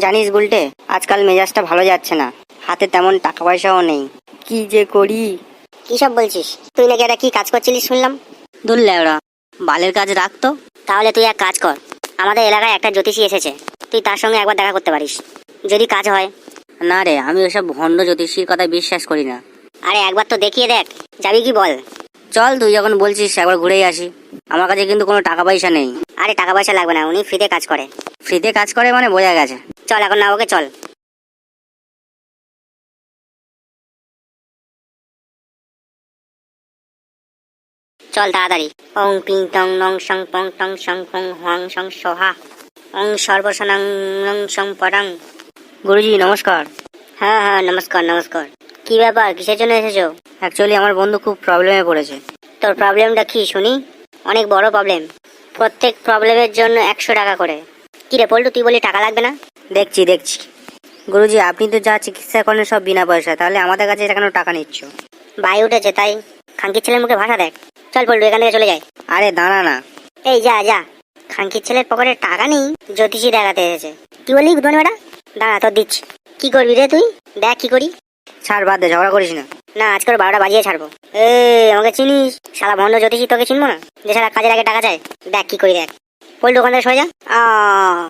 জানিস গুলটে আজকাল মেজাজটা ভালো যাচ্ছে না। হাতে তেমন টাকা পয়সাও নেই। কি যে করি? কি সব বলছিস? তুই নাকি একটা কি কাজ করছিলিস শুনলাম? দূর ল্যাওড়া বালের কাজ রাখতো তাহলে তুই এক কাজ কর। আমাদের এলাকায় একটা জ্যোতিষী এসেছে। তুই তার সঙ্গে একবার দেখা করতে পারিস। যদি কাজ হয়। না রে আমি ওসব ভণ্ড জ্যোতিষীর কথা বিশ্বাস করি না। আরে একবার তো দেখিয়ে দেখ যাবি কি বল? চল তুই যখন বলছিস একবার ঘুরেই আসি। আমার কাছে কিন্তু কোনো টাকা পয়সা নেই। আরে টাকা পয়সা লাগবে না উনি ফ্রিতে কাজ করে। ফ্রিতে কাজ করে মানে বোঝা গেছে। চল এখন না ওকে চল। চল তাড়াতাড়ি। ওং পিং টং নং সং পং টং সং পং হং সং সোহা। ওং সর্বসনং নং সং পরং। গুরুজি নমস্কার। হ্যাঁ হ্যাঁ নমস্কার নমস্কার। কি ব্যাপার কিসের জন্য এসেছ? অ্যাকচুয়ালি আমার বন্ধু খুব প্রবলেমে পড়েছে। তোর প্রবলেমটা কি শুনি? অনেক বড় প্রবলেম প্রত্যেক প্রবলেমের জন্য একশো টাকা করে। কি রে পল্টু তুই বলি টাকা লাগবে না? দেখছি দেখছি। গুরুজি আপনি তো যা চিকিৎসা করেন সব বিনা পয়সা তাহলে আমাদের কাছে কেন টাকা নিচ্ছ? বাই উঠেছে তাই। খাঙ্কির ছেলের মুখে ভাষা দেখ। চল পল্টু এখান থেকে চলে যায় আরে দাঁড়া না। এই যা যা। খাঙ্কির ছেলের পকেটে টাকা নেই জ্যোতিষী দেখাতে এসেছে। কি বললি গুদন বেটা দাঁড়া তোর দিচ্ছি। কি করবি রে তুই? দেখ কি করি। ছাড় বাদ দে ঝগড়া করিস না। না আজকের বারোটা বাজিয়ে ছাড়বো। এ আমাকে চিনিস? সারা ভণ্ড জ্যোতিষী, তোকে চিনবো না? যে সারা কাজের আগে টাকা চায়। দেখ কি করি দেখ। ওই ওখান সোজা সরে যা। আ